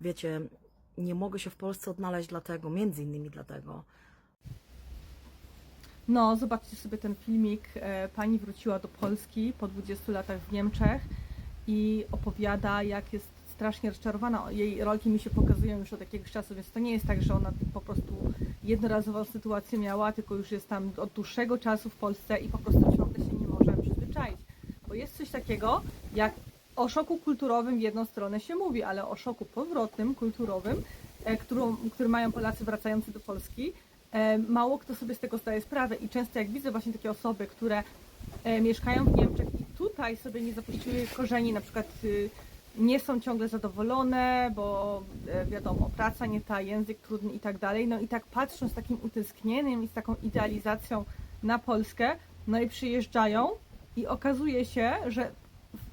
wiecie, nie mogę się w Polsce odnaleźć dlatego, między innymi dlatego. No, zobaczcie sobie ten filmik. E, Pani wróciła do Polski po 20 latach w Niemczech i opowiada, jak jest strasznie rozczarowana. Jej rolki mi się pokazują już od jakiegoś czasu, więc to nie jest tak, że ona po prostu jednorazową sytuację miała, tylko już jest tam od dłuższego czasu w Polsce i po prostu ciągle się nie może przyzwyczaić. Bo jest coś takiego, jak o szoku kulturowym w jedną stronę się mówi, ale o szoku powrotnym, kulturowym, e, którą, który mają Polacy wracający do Polski, e, mało kto sobie z tego zdaje sprawę i często jak widzę właśnie takie osoby, które e, mieszkają w Niemczech i tutaj sobie nie zapuściły korzeni, na przykład y, nie są ciągle zadowolone, bo wiadomo, praca nie ta, język trudny i tak dalej, no i tak patrzą z takim utęsknieniem i z taką idealizacją na Polskę, no i przyjeżdżają i okazuje się, że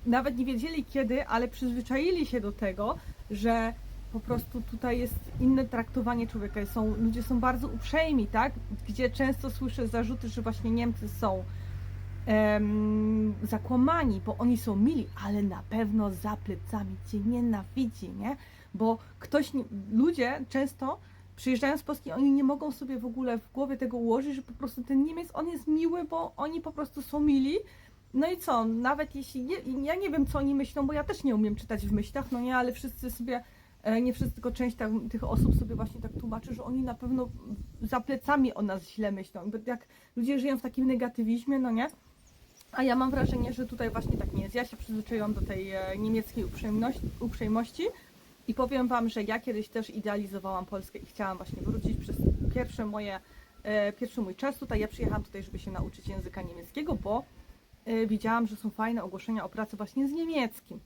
nawet nie wiedzieli kiedy, ale przyzwyczaili się do tego, że po prostu tutaj jest inne traktowanie człowieka. Są, ludzie są bardzo uprzejmi, tak? Gdzie często słyszę zarzuty, że właśnie Niemcy są em, zakłamani, bo oni są mili, ale na pewno za plecami cię nienawidzi, nie? Bo ktoś, ludzie często przyjeżdżają z Polski, oni nie mogą sobie w ogóle w głowie tego ułożyć, że po prostu ten Niemiec, on jest miły, bo oni po prostu są mili. No i co, nawet jeśli, nie, ja nie wiem co oni myślą, bo ja też nie umiem czytać w myślach, no nie, ale wszyscy sobie, e, nie wszyscy, tylko część tam, tych osób sobie właśnie tak tłumaczy, że oni na pewno za plecami o nas źle myślą. Jak ludzie żyją w takim negatywizmie, no nie, a ja mam wrażenie, że tutaj właśnie tak nie jest. Ja się przyzwyczaiłam do tej e, niemieckiej uprzejmości, i powiem Wam, że ja kiedyś też idealizowałam Polskę i chciałam właśnie wrócić przez pierwsze moje, e, pierwszy mój czas tutaj. Ja przyjechałam tutaj, żeby się nauczyć języka niemieckiego, bo widziałam, że są fajne ogłoszenia o pracy właśnie z niemieckim.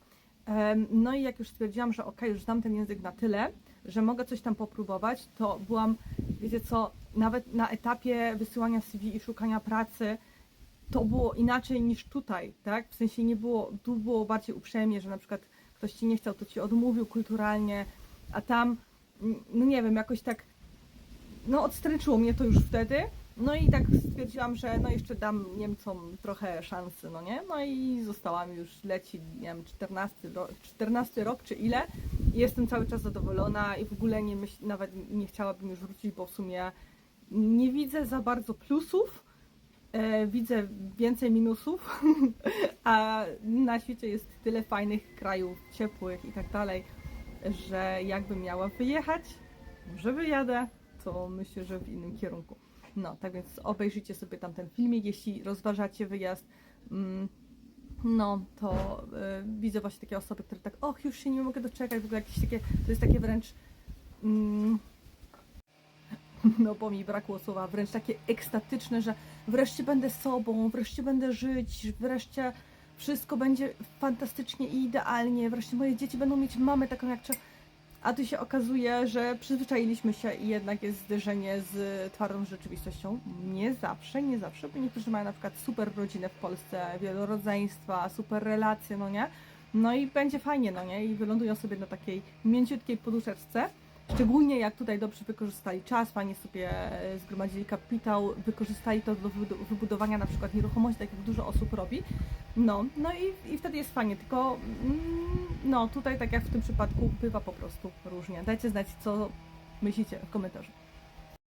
Em, No i jak już stwierdziłam, że ok, już znam ten język na tyle, że mogę coś tam popróbować, to byłam, wiecie co, nawet na etapie wysyłania CV i szukania pracy, to było inaczej niż tutaj, tak? W sensie nie było, tu było bardziej uprzejmie, że na przykład ktoś ci nie chciał, to ci odmówił kulturalnie, a tam, mm, no nie wiem, jakoś tak, no odstręczyło mnie to już wtedy. No i tak stwierdziłam, że no jeszcze dam Niemcom trochę szansy, no nie? No i zostałam już, leci, nie wiem, 14, ro, 14 rok czy ile i jestem cały czas zadowolona i w ogóle nie myśl, nawet nie chciałabym już wrócić, bo w sumie nie widzę za bardzo plusów, e, widzę więcej minusów, a na świecie jest tyle fajnych krajów, ciepłych i tak dalej, że jakbym miała wyjechać, może wyjadę, to myślę, że w innym kierunku. No, tak więc obejrzyjcie sobie tam ten filmik, jeśli rozważacie wyjazd. Mm, no, to y, widzę właśnie takie osoby, które tak, och, już się nie mogę doczekać, w ogóle jakieś takie, to jest takie wręcz, mm, no bo mi brakło słowa, wręcz takie ekstatyczne, że wreszcie będę sobą, wreszcie będę żyć, wreszcie wszystko będzie fantastycznie i idealnie, wreszcie moje dzieci będą mieć mamę taką jak trzeba. A tu się okazuje, że przyzwyczailiśmy się i jednak jest zderzenie z twardą rzeczywistością. Nie zawsze, nie zawsze, bo niektórzy mają na przykład super rodzinę w Polsce, wielorodzeństwa, super relacje, no nie? No i będzie fajnie, no nie? I wylądują sobie na takiej mięciutkiej poduszeczce. Szczególnie jak tutaj dobrze wykorzystali czas, fajnie sobie e, zgromadzili kapitał, wykorzystali to do wybu- wybudowania na przykład nieruchomości, tak jak dużo osób robi. No, no i, i wtedy jest fajnie, tylko mm, no tutaj tak jak w tym przypadku bywa po prostu różnie. Dajcie znać, co myślicie w komentarzu.